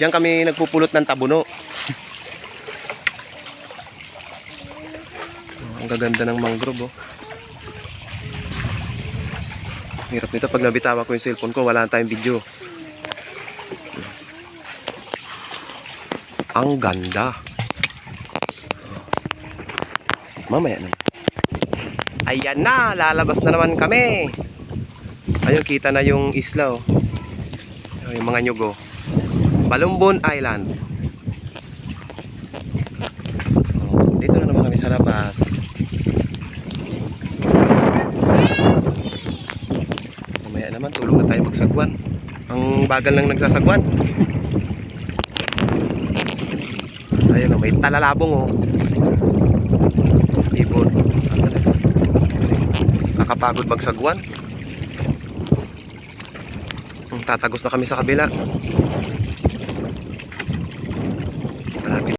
Diyan kami nagpupulot ng tabuno. Ang gaganda ng mangrove oh. Hirap nito pag nabitawa ko yung cellphone ko, wala na tayong video. Ang ganda. Mamaya na. Ayan na, lalabas na naman kami. Ayun, kita na yung isla oh. Yung mga nyugo. Balumbon Island. Oh, dito na naman kami sa labas. Mamaya naman, tulog na tayo magsagwan. Ang bagal lang nagsasagwan. Ayun oh, may talalabong oh. Ibon. Asan na? Nakapagod magsagwan. Tatagos na kami sa kabila.